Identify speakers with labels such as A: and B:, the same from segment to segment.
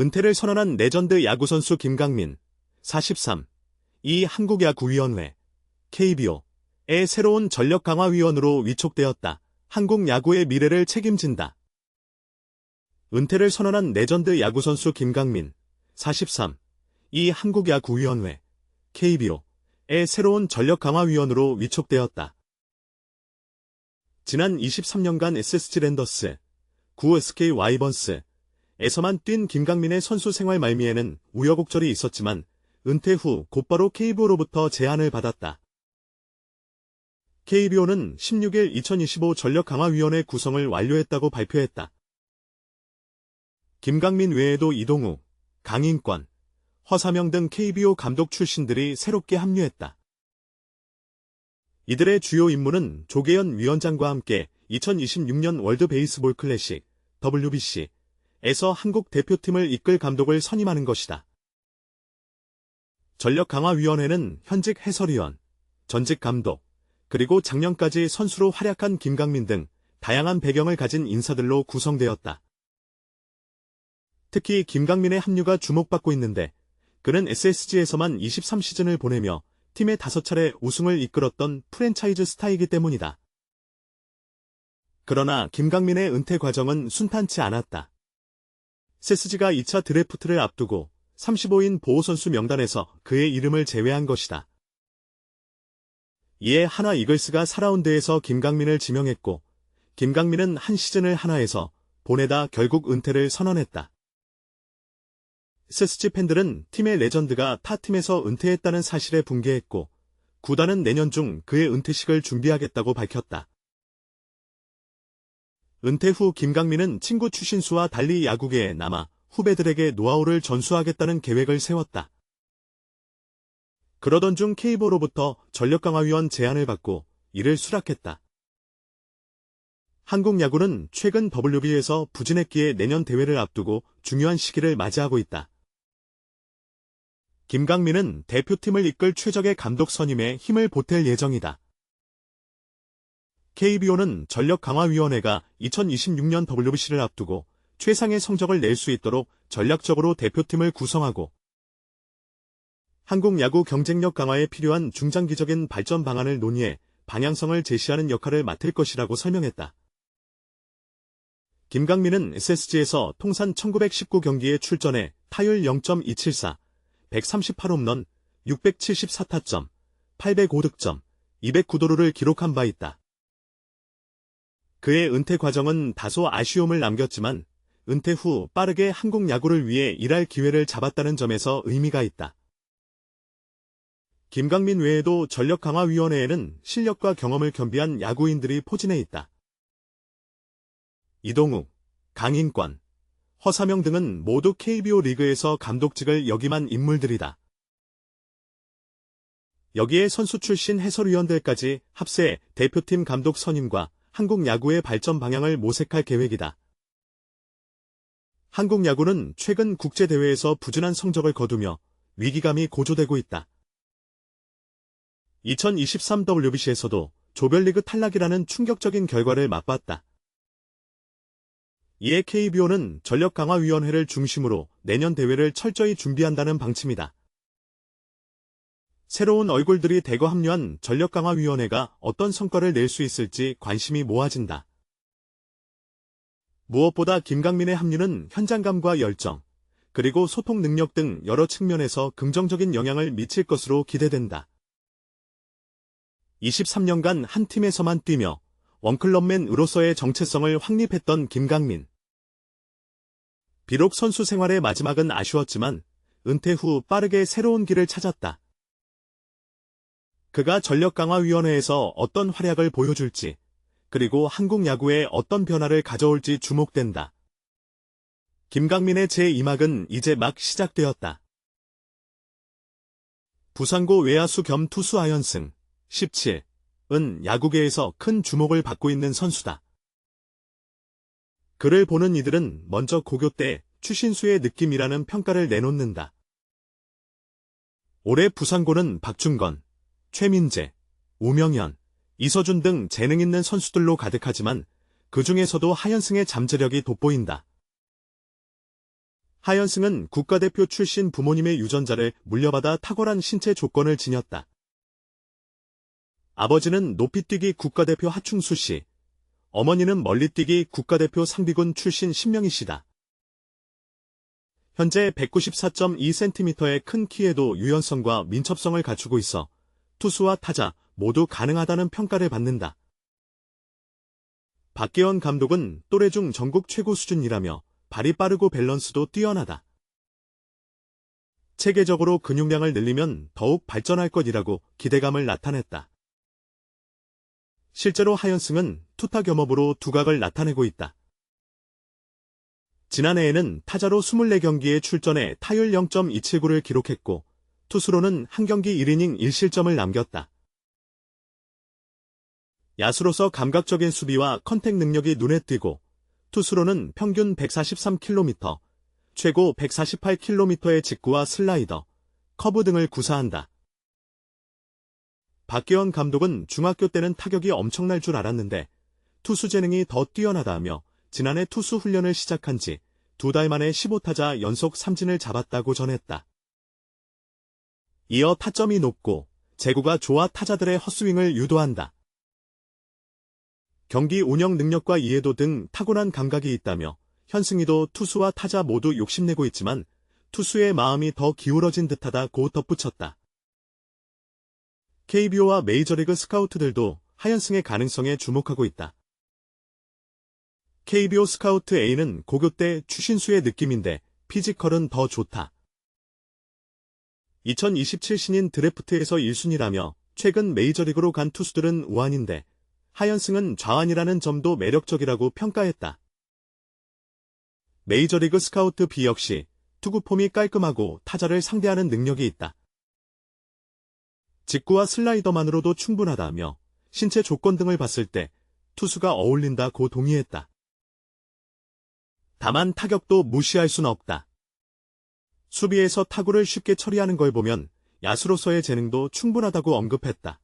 A: 은퇴를 선언한 레전드 야구선수 김강민, 43. 이 한국야구위원회, KBO의 새로운 전력강화위원으로 위촉되었다. 한국 야구의 미래를 책임진다. 은퇴를 선언한 레전드 야구선수 김강민, 43. 이 한국야구위원회, KBO의 새로운 전력강화위원으로 위촉되었다. 지난 23년간 SSG 랜더스, 9 SK 와이번스, 에서만 뛴 김강민의 선수 생활 말미에는 우여곡절이 있었지만 은퇴 후 곧바로 KBO로부터 제안을 받았다. KBO는 16일 2025 전력강화위원회 구성을 완료했다고 발표했다. 김강민 외에도 이동우, 강인권, 허사명 등 KBO 감독 출신들이 새롭게 합류했다. 이들의 주요 임무는 조계현 위원장과 함께 2026년 월드 베이스볼 클래식 WBC 에서 한국 대표팀을 이끌 감독을 선임하는 것이다. 전력강화위원회는 현직 해설위원, 전직 감독, 그리고 작년까지 선수로 활약한 김강민 등 다양한 배경을 가진 인사들로 구성되었다. 특히 김강민의 합류가 주목받고 있는데 그는 SSG에서만 23시즌을 보내며 팀의 5차례 우승을 이끌었던 프랜차이즈 스타이기 때문이다. 그러나 김강민의 은퇴 과정은 순탄치 않았다. 세스지가 2차 드래프트를 앞두고 35인 보호선수 명단에서 그의 이름을 제외한 것이다. 이에 하나 이글스가 4라운드에서 김강민을 지명했고 김강민은 한 시즌을 하나에서 보내다 결국 은퇴를 선언했다. 세스지 팬들은 팀의 레전드가 타 팀에서 은퇴했다는 사실에 붕괴했고 구단은 내년 중 그의 은퇴식을 준비하겠다고 밝혔다. 은퇴 후 김강민은 친구 추신수와 달리 야구계에 남아 후배들에게 노하우를 전수하겠다는 계획을 세웠다. 그러던 중 케이보로부터 전력강화위원 제안을 받고 이를 수락했다. 한국 야구는 최근 WB에서 부진했기에 내년 대회를 앞두고 중요한 시기를 맞이하고 있다. 김강민은 대표팀을 이끌 최적의 감독 선임에 힘을 보탤 예정이다. KBO는 전력강화위원회가 2026년 WBC를 앞두고 최상의 성적을 낼 수 있도록 전략적으로 대표팀을 구성하고 한국 야구 경쟁력 강화에 필요한 중장기적인 발전 방안을 논의해 방향성을 제시하는 역할을 맡을 것이라고 설명했다. 김강민은 SSG에서 통산 1919경기에 출전해 타율 0.274, 138홈런, 674타점, 805득점, 209도루를 기록한 바 있다. 그의 은퇴 과정은 다소 아쉬움을 남겼지만 은퇴 후 빠르게 한국 야구를 위해 일할 기회를 잡았다는 점에서 의미가 있다. 김강민 외에도 전력강화위원회에는 실력과 경험을 겸비한 야구인들이 포진해 있다. 이동욱, 강인권, 허사명 등은 모두 KBO 리그에서 감독직을 역임한 인물들이다. 여기에 선수 출신 해설위원들까지 합세 대표팀 감독 선임과 한국 야구의 발전 방향을 모색할 계획이다. 한국 야구는 최근 국제대회에서 부진한 성적을 거두며 위기감이 고조되고 있다. 2023 WBC에서도 조별리그 탈락이라는 충격적인 결과를 맛봤다. 이에 KBO는 전력강화위원회를 중심으로 내년 대회를 철저히 준비한다는 방침이다. 새로운 얼굴들이 대거 합류한 전력강화위원회가 어떤 성과를 낼 수 있을지 관심이 모아진다. 무엇보다 김강민의 합류는 현장감과 열정, 그리고 소통 능력 등 여러 측면에서 긍정적인 영향을 미칠 것으로 기대된다. 23년간 한 팀에서만 뛰며 원클럽맨으로서의 정체성을 확립했던 김강민. 비록 선수 생활의 마지막은 아쉬웠지만 은퇴 후 빠르게 새로운 길을 찾았다. 그가 전력강화위원회에서 어떤 활약을 보여줄지, 그리고 한국 야구에 어떤 변화를 가져올지 주목된다. 김강민의 제2막은 이제 막 시작되었다. 부산고 외야수 겸 투수 아연승, 17은 야구계에서 큰 주목을 받고 있는 선수다. 그를 보는 이들은 먼저 고교 때 추신수의 느낌이라는 평가를 내놓는다. 올해 부산고는 박준건, 최민재, 우명현, 이서준 등 재능 있는 선수들로 가득하지만 그 중에서도 하연승의 잠재력이 돋보인다. 하현승은 국가대표 출신 부모님의 유전자를 물려받아 탁월한 신체 조건을 지녔다. 아버지는 높이뛰기 국가대표 하충수 씨, 어머니는 멀리뛰기 국가대표 상비군 출신 신명희 씨다. 현재 194.2cm의 큰 키에도 유연성과 민첩성을 갖추고 있어 투수와 타자 모두 가능하다는 평가를 받는다. 박계원 감독은 또래 중 전국 최고 수준이라며 발이 빠르고 밸런스도 뛰어나다. 체계적으로 근육량을 늘리면 더욱 발전할 것이라고 기대감을 나타냈다. 실제로 하현승은 투타 겸업으로 두각을 나타내고 있다. 지난해에는 타자로 24경기에 출전해 타율 0.279를 기록했고 투수로는 한 경기 1이닝 1실점을 남겼다. 야수로서 감각적인 수비와 컨택 능력이 눈에 띄고 투수로는 평균 143km, 최고 148km의 직구와 슬라이더, 커브 등을 구사한다. 박기원 감독은 중학교 때는 타격이 엄청날 줄 알았는데 투수 재능이 더 뛰어나다며 지난해 투수 훈련을 시작한 지 두 달 만에 15타자 연속 삼진을 잡았다고 전했다. 이어 타점이 높고 제구가 좋아 타자들의 헛스윙을 유도한다. 경기 운영 능력과 이해도 등 타고난 감각이 있다며 현승이도 투수와 타자 모두 욕심내고 있지만 투수의 마음이 더 기울어진 듯하다고 덧붙였다. KBO와 메이저리그 스카우트들도 하현승의 가능성에 주목하고 있다. KBO 스카우트 A는 고교 때 추신수의 느낌인데 피지컬은 더 좋다. 2027 신인 드래프트에서 1순위라며 최근 메이저리그로 간 투수들은 우한인데 하현승은 좌완이라는 점도 매력적이라고 평가했다. 메이저리그 스카우트 B 역시 투구 폼이 깔끔하고 타자를 상대하는 능력이 있다. 직구와 슬라이더만으로도 충분하다며 신체 조건 등을 봤을 때 투수가 어울린다고 동의했다. 다만 타격도 무시할 순 없다. 수비에서 타구를 쉽게 처리하는 걸 보면 야수로서의 재능도 충분하다고 언급했다.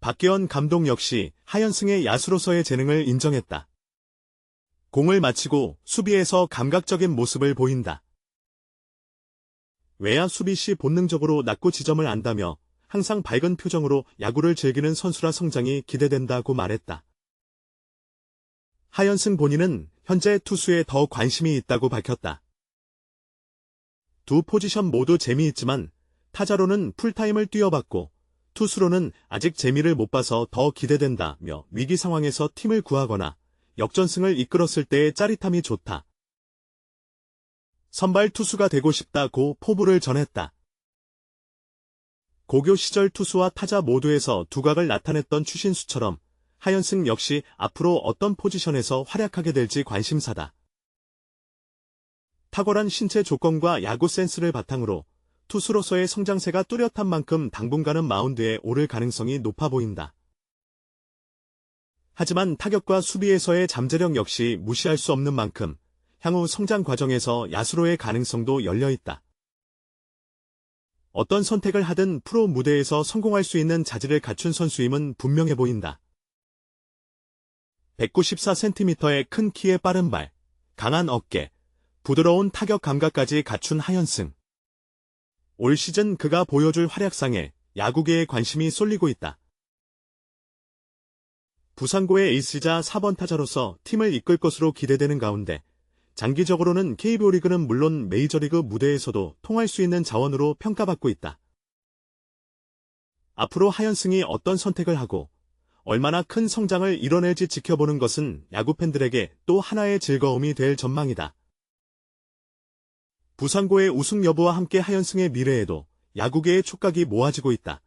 A: 박계원 감독 역시 하현승의 야수로서의 재능을 인정했다. 공을 마치고 수비에서 감각적인 모습을 보인다. 외야 수비 시 본능적으로 낮고 지점을 안다며 항상 밝은 표정으로 야구를 즐기는 선수라 성장이 기대된다고 말했다. 하현승 본인은 현재 투수에 더 관심이 있다고 밝혔다. 두 포지션 모두 재미있지만 타자로는 풀타임을 뛰어봤고 투수로는 아직 재미를 못 봐서 더 기대된다며 위기 상황에서 팀을 구하거나 역전승을 이끌었을 때의 짜릿함이 좋다. 선발 투수가 되고 싶다고 포부를 전했다. 고교 시절 투수와 타자 모두에서 두각을 나타냈던 추신수처럼 하현승 역시 앞으로 어떤 포지션에서 활약하게 될지 관심사다. 탁월한 신체 조건과 야구 센스를 바탕으로 투수로서의 성장세가 뚜렷한 만큼 당분간은 마운드에 오를 가능성이 높아 보인다. 하지만 타격과 수비에서의 잠재력 역시 무시할 수 없는 만큼 향후 성장 과정에서 야수로의 가능성도 열려 있다. 어떤 선택을 하든 프로 무대에서 성공할 수 있는 자질을 갖춘 선수임은 분명해 보인다. 194cm의 큰 키에 빠른 발, 강한 어깨, 부드러운 타격 감각까지 갖춘 하현승. 올 시즌 그가 보여줄 활약상에 야구계에 관심이 쏠리고 있다. 부산고의 에이스자 4번 타자로서 팀을 이끌 것으로 기대되는 가운데 장기적으로는 KBO 리그는 물론 메이저리그 무대에서도 통할 수 있는 자원으로 평가받고 있다. 앞으로 하현승이 어떤 선택을 하고 얼마나 큰 성장을 이뤄낼지 지켜보는 것은 야구 팬들에게 또 하나의 즐거움이 될 전망이다. 부산고의 우승 여부와 함께 하현승의 미래에도 야구계의 촉각이 모아지고 있다.